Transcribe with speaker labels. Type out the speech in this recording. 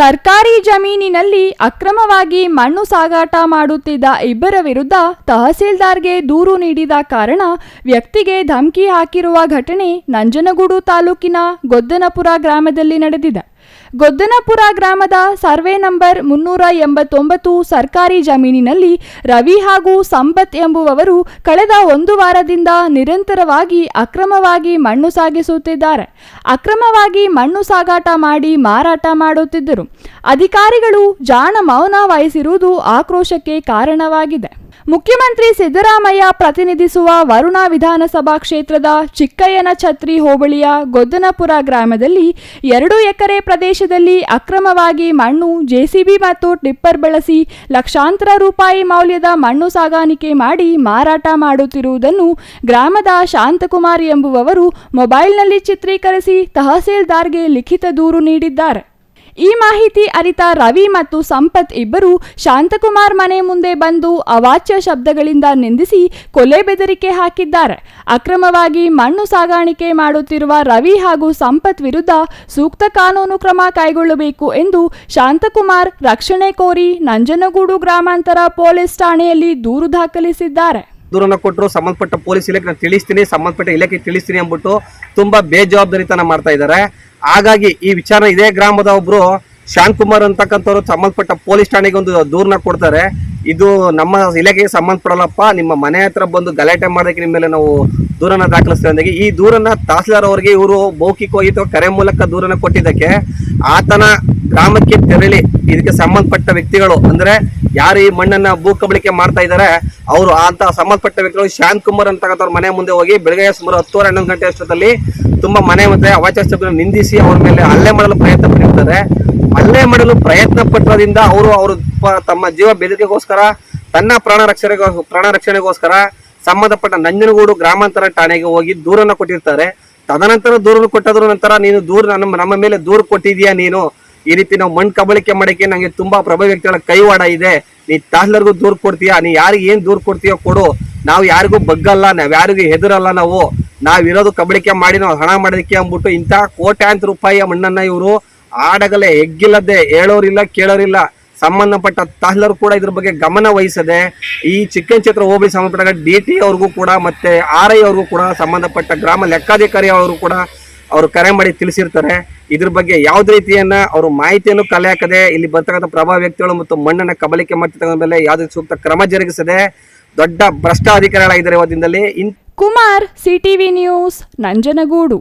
Speaker 1: ಸರ್ಕಾರಿ ಜಮೀನಿನಲ್ಲಿ ಅಕ್ರಮವಾಗಿ ಮಣ್ಣು ಸಾಗಾಟ ಮಾಡುತ್ತಿದ್ದ ಇಬ್ಬರ ವಿರುದ್ಧ ತಹಸೀಲ್ದಾರ್ಗೆ ದೂರು ನೀಡಿದ ಕಾರಣ ವ್ಯಕ್ತಿಗೆ ಧಮಕಿ ಹಾಕಿರುವ ಘಟನೆ ನಂಜನಗೂಡು ತಾಲೂಕಿನ ಗೊದ್ದನಪುರ ಗ್ರಾಮದಲ್ಲಿ ನಡೆದಿದೆ. ಗೊದ್ದನಪುರ ಗ್ರಾಮದ ಸರ್ವೆ ನಂಬರ್ ಮುನ್ನೂರ ಎಂಬತ್ತೊಂಬತ್ತು ಸರ್ಕಾರಿ ಜಮೀನಿನಲ್ಲಿ ರವಿ ಹಾಗೂ ಸಂಪತ್ ಎಂಬುವವರು ಕಳೆದ ಒಂದು ವಾರದಿಂದ ನಿರಂತರವಾಗಿ ಅಕ್ರಮವಾಗಿ ಮಣ್ಣು ಸಾಗಿಸುತ್ತಿದ್ದಾರೆ. ಅಕ್ರಮವಾಗಿ ಮಣ್ಣು ಸಾಗಾಟ ಮಾಡಿ ಮಾರಾಟ ಮಾಡುತ್ತಿದ್ದರು. ಅಧಿಕಾರಿಗಳು ಜಾಣ ಮೌನ ವಹಿಸಿರುವುದು ಆಕ್ರೋಶಕ್ಕೆ ಕಾರಣವಾಗಿದೆ. ಮುಖ್ಯಮಂತ್ರಿ ಸಿದ್ದರಾಮಯ್ಯ ಪ್ರತಿನಿಧಿಸುವ ವರುಣ ವಿಧಾನಸಭಾ ಕ್ಷೇತ್ರದ ಚಿಕ್ಕಯ್ಯನ ಛತ್ರಿ ಹೋಬಳಿಯ ಗೊದ್ದನಪುರ ಗ್ರಾಮದಲ್ಲಿ ಎರಡು ಎಕರೆ ಪ್ರದೇಶದಲ್ಲಿ ಅಕ್ರಮವಾಗಿ ಮಣ್ಣು, ಜೆಸಿಬಿ ಮತ್ತು ಟಿಪ್ಪರ್ ಬಳಸಿ ಲಕ್ಷಾಂತರ ರೂಪಾಯಿ ಮೌಲ್ಯದ ಮಣ್ಣು ಸಾಗಾಣಿಕೆ ಮಾಡಿ ಮಾರಾಟ ಮಾಡುತ್ತಿರುವುದನ್ನು ಗ್ರಾಮದ ಶಾಂತಕುಮಾರ್ ಎಂಬುವವರು ಮೊಬೈಲ್ನಲ್ಲಿ ಚಿತ್ರೀಕರಿಸಿ ತಹಸೀಲ್ದಾರ್ಗೆ ಲಿಖಿತ ದೂರು ನೀಡಿದ್ದಾರೆ. ಈ ಮಾಹಿತಿ ಅರಿತ ರವಿ ಮತ್ತು ಸಂಪತ್ ಇಬ್ಬರು ಶಾಂತಕುಮಾರ್ ಮನೆ ಮುಂದೆ ಬಂದು ಅವಾಚ್ಯ ಶಬ್ದಗಳಿಂದ ನಿಂದಿಸಿ ಕೊಲೆ ಬೆದರಿಕೆ ಹಾಕಿದ್ದಾರೆ. ಅಕ್ರಮವಾಗಿ ಮಣ್ಣು ಸಾಗಾಣಿಕೆ ಮಾಡುತ್ತಿರುವ ರವಿ ಹಾಗೂ ಸಂಪತ್ ವಿರುದ್ಧ ಸೂಕ್ತ ಕಾನೂನು ಕ್ರಮ ಕೈಗೊಳ್ಳಬೇಕು ಎಂದು ಶಾಂತಕುಮಾರ್ ರಕ್ಷಣೆ ಕೋರಿ ನಂಜನಗೂಡು ಗ್ರಾಮಾಂತರ ಪೊಲೀಸ್ ಠಾಣೆಯಲ್ಲಿ ದೂರು ದಾಖಲಿಸಿದ್ದಾರೆ.
Speaker 2: ದೂರನ್ನು ಕೊಟ್ಟರು, ಸಂಬಂಧಪಟ್ಟ ಪೊಲೀಸ್ ಇಲಾಖೆ ತಿಳಿಸ್ತೀನಿ, ಸಂಬಂಧಪಟ್ಟ ಇಲಾಖೆ ತಿಳಿಸ್ತೀನಿ ಅಂದ್ಬಿಟ್ಟು ತುಂಬಾ ಬೇಜವಾಬ್ದಾರಿತನ ಮಾಡ್ತಾ ಇದ್ದಾರೆ. ಹಾಗಾಗಿ ಈ ವಿಚಾರ ಇದೇ ಗ್ರಾಮದ ಒಬ್ರು ಶಾಂತ್ ಕುಮಾರ್ ಅಂತಕ್ಕಂಥವ್ರು ಸಂಬಂಧಪಟ್ಟ ಪೊಲೀಸ್ ಠಾಣೆಗೆ ಒಂದು ದೂರನ್ನ ಕೊಡ್ತಾರೆ. ಇದು ನಮ್ಮ ಇಲಾಖೆಗೆ ಸಂಬಂಧಪಡಲ್ಲಪ್ಪ, ನಿಮ್ಮ ಮನೆ ಹತ್ರ ಬಂದು ಗಲಾಟೆ ಮಾಡೋದಕ್ಕೆ ನಿಮ್ಮ ಮೇಲೆ ನಾವು ದೂರನ್ನ ದಾಖಲಿಸ್ತೇವೆ ಅಂದಾಗ. ಈ ದೂರನ್ನ ತಹಸೀಲ್ದಾರ್ ಅವರಿಗೆ ಇವರು ಮೌಖಿಕವಾಗಿ ಅಥವಾ ಕರೆ ಮೂಲಕ ದೂರನ್ನ ಕೊಟ್ಟಿದ್ದಕ್ಕೆ ಆತನ ಗ್ರಾಮಕ್ಕೆ ತೆರಳಿ ಇದಕ್ಕೆ ಸಂಬಂಧಪಟ್ಟ ವ್ಯಕ್ತಿಗಳು, ಅಂದ್ರೆ ಯಾರು ಈ ಮಣ್ಣನ್ನ ಭೂ ಕಬಳಿಕೆ ಮಾಡ್ತಾ ಇದ್ದಾರೆ ಅವರು ಅಂತ ಸಂಬಂಧಪಟ್ಟ ವ್ಯಕ್ತಿಗಳು, ಶಾಂತ್ ಕುಮಾರ್ ಅಂತಕ್ಕಂಥವ್ರ ಮನೆ ಮುಂದೆ ಹೋಗಿ ಬೆಳಗ್ಗೆ ಸುಮಾರು ಹತ್ತುವರೆ, ಹನ್ನೊಂದು ಗಂಟೆ ಅಷ್ಟೊತ್ತಲ್ಲಿ ತುಂಬಾ ಮನೆ ಮತ್ತೆ ಅವಾಚಾರ ನಿಂದಿಸಿ ಅವ್ರ ಮೇಲೆ ಹಲ್ಲೆ ಮಾಡಲು ಪ್ರಯತ್ನ ಪಟ್ಟಿರ್ತಾರೆ. ಹಲ್ಲೆ ಮಾಡಲು ಪ್ರಯತ್ನ ಪಟ್ಟೋದ್ರಿಂದ ಅವರು ಅವರು ತಮ್ಮ ಜೀವ ಬೆದರಿಕೆಗೋಸ್ಕರ, ತನ್ನ ಪ್ರಾಣ ರಕ್ಷಣೆಗೋ, ಪ್ರಾಣ ರಕ್ಷಣೆಗೋಸ್ಕರ ಸಂಬಂಧಪಟ್ಟ ನಂಜನಗೂಡು ಗ್ರಾಮಾಂತರ ಠಾಣೆಗೆ ಹೋಗಿ ದೂರನ್ನ ಕೊಟ್ಟಿರ್ತಾರೆ. ತದನಂತರ ದೂರನ್ನು ಕೊಟ್ಟದ್ರ ನಂತರ ನೀನು ದೂರ, ನಮ್ಮ ನಮ್ಮ ಮೇಲೆ ದೂರು ಕೊಟ್ಟಿದ್ಯಾ ನೀನು? ಈ ರೀತಿ ನಾವು ಮಣ್ಣು ಕಬಳಿಕೆ ಮಾಡಕ್ಕೆ ನಂಗೆ ತುಂಬಾ ಪ್ರಭಾವ ವ್ಯಕ್ತಿಗಳ ಕೈವಾಡ ಇದೆ. ನೀ ತಹಸೀಲ್ದಾರ್ಗೂ ದೂರು ಕೊಡ್ತೀಯಾ? ನೀ ಯಾರಿಗೆ ಏನು ದೂರು ಕೊಡ್ತೀಯೋ ಕೊಡು. ನಾವು ಯಾರಿಗೂ ಬಗ್ಗಲ್ಲ, ನಾವು ಯಾರಿಗೂ ಹೆದರಲ್ಲ ನಾವು. ನಾವ್ ಇರೋದು ಕಬಳಿಕೆ ಮಾಡಿ ನಾವು ಹಣ ಮಾಡೋದಕ್ಕೆ ಅಂದ್ಬಿಟ್ಟು ಇಂಥ ಕೋಟ್ಯಾಂತರ ರೂಪಾಯಿಯ ಮಣ್ಣನ್ನ ಇವರು ಆಡಗಲೇ ಹೆಗ್ಗಿಲ್ಲದೆ ಹೇಳೋರಿಲ್ಲ, ಕೇಳೋರಿಲ್ಲ. ಸಂಬಂಧಪಟ್ಟ ತಹಸೀಲ್ದಾರ್ ಕೂಡ ಇದ್ರ ಬಗ್ಗೆ ಗಮನ ವಹಿಸದೆ, ಈ ಚಿಕ್ಕನ್ ಚಿತ್ರ ಹೋಬಳಿ ಸಂಬಂಧಪಟ್ಟ ಡಿ ಟಿ ಅವ್ರಿಗೂ ಕೂಡ ಮತ್ತೆ ಆರ್ ಐ ಅವ್ರಿಗೂ ಕೂಡ ಸಂಬಂಧಪಟ್ಟ ಗ್ರಾಮ ಲೆಕ್ಕಾಧಿಕಾರಿ ಅವರು ಕೂಡ ಅವರು ಕರೆ ಮಾಡಿ ತಿಳಿಸಿರ್ತಾರೆ. ಇದ್ರ ಬಗ್ಗೆ ಯಾವುದೇ ರೀತಿಯನ್ನ ಅವರು ಮಾಹಿತಿಯನ್ನು ಕಲೆ ಹಾಕದೆ ಇಲ್ಲಿ ಬರ್ತಕ್ಕಂಥ ಪ್ರಭಾವ ವ್ಯಕ್ತಿಗಳು ಮತ್ತು ಮಣ್ಣನ್ನ ಕಬಳಿಕೆ ಮಾಡ್ತಿರ್ತಕ್ಕಂಥ ಮೇಲೆ ಯಾವುದೇ ಸೂಕ್ತ ಕ್ರಮ ಜರುಗಿಸದೆ ದೊಡ್ಡ ಭ್ರಷ್ಟ ಅಧಿಕಾರಿಗಳಾಗಿದ್ದಾರೆ ಇನ್
Speaker 1: ಕುಮಾರ್ ಸಿಟಿವಿ ನ್ಯೂಸ್ ನಂಜನಗೂಡು.